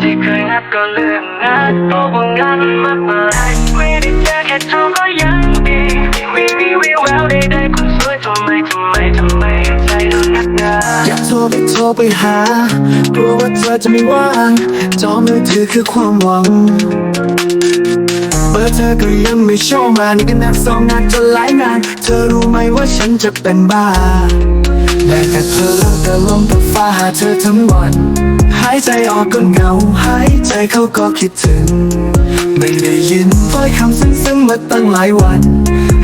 ที่เคยนัดก็เรื่องานเพราะว่างานมันมากมายไม่ได้เจอแค่เธอก็ยังดีไม่มีวิวแววใดๆคนสวยทำไมทำไมทำไมใจเรานักหนาอยากโทรไปโทรไปหากลัวว่าเธอจะไม่ว่างจอมือถือคือความหวังเบอร์เธอก็ยังไม่โชว์มานี่ก็นับสองงานจะหลายงาน เธอรู้ไหมว่าฉันจะเป็นบ้าแต่แค่เธอแต่ลมแต่ฟ้าหาเธอทั้งวันายใจออกก็เหงา หายใจเข้าก็คิดถึง ไม่ได้ยินถ้อยคำซึ้งๆมาตั้งหลายวัน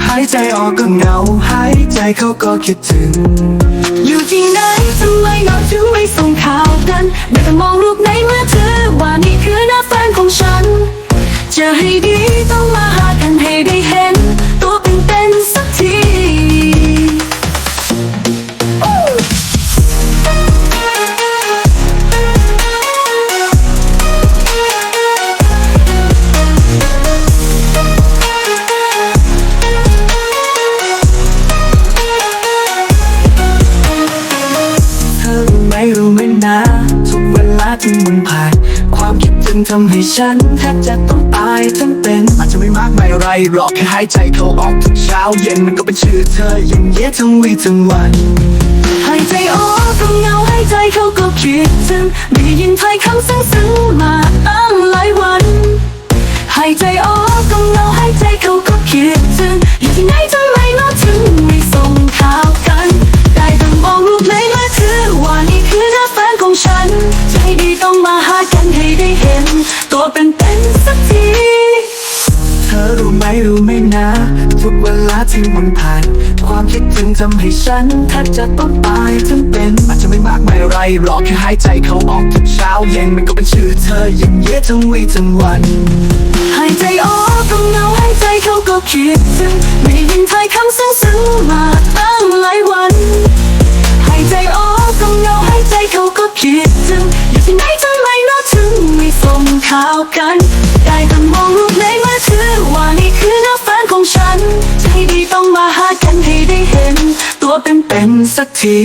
หายใจออกก็เหงา หายใจเข้าก็คิดถึง อยู่ที่ไหนทำไมเงาถึงไม่ส่งข่าวกันได้แต่มองรูปในเมือถือ ที่มึงผ่านความคิดถึงทำให้ฉันแทบจะต้องตายทั้งเป็นอาจจะไม่มากไม่อะไรหรอกแค่หายใจเข้าออกทุกเช้าเย็นมันก็เป็นชื่อเธออย่างเงี้ยทั้งวีทั้งวันหายใจออกก็เงาหายใจเข้าก็คิดถึงไม่ได้ยินถ้อยคำซึ้ง อรู้ไหมรู้ไหมนะ ทุกเวลาที่มันผ่าน ความคิดถึงทำให้ฉันแทบจะต้องตายทั้งเป็นอาจจะไม่มากไม่ไรหรอกแค่หายใจเข้าออกทุกเช้าเย็นมันก็เป็นชื่อเธออย่างเยอะทั้งวีทั้งวันหายใจออกก็เงาหายใจเข้าก็คิดถึงไม่ ข่าวกัน ได้แต่มองรูปในมือถือว่านี่คือหน้าแฟนของฉันใจดีต้องมาหากันให้ได้เห็น ตัวเป็นๆสักที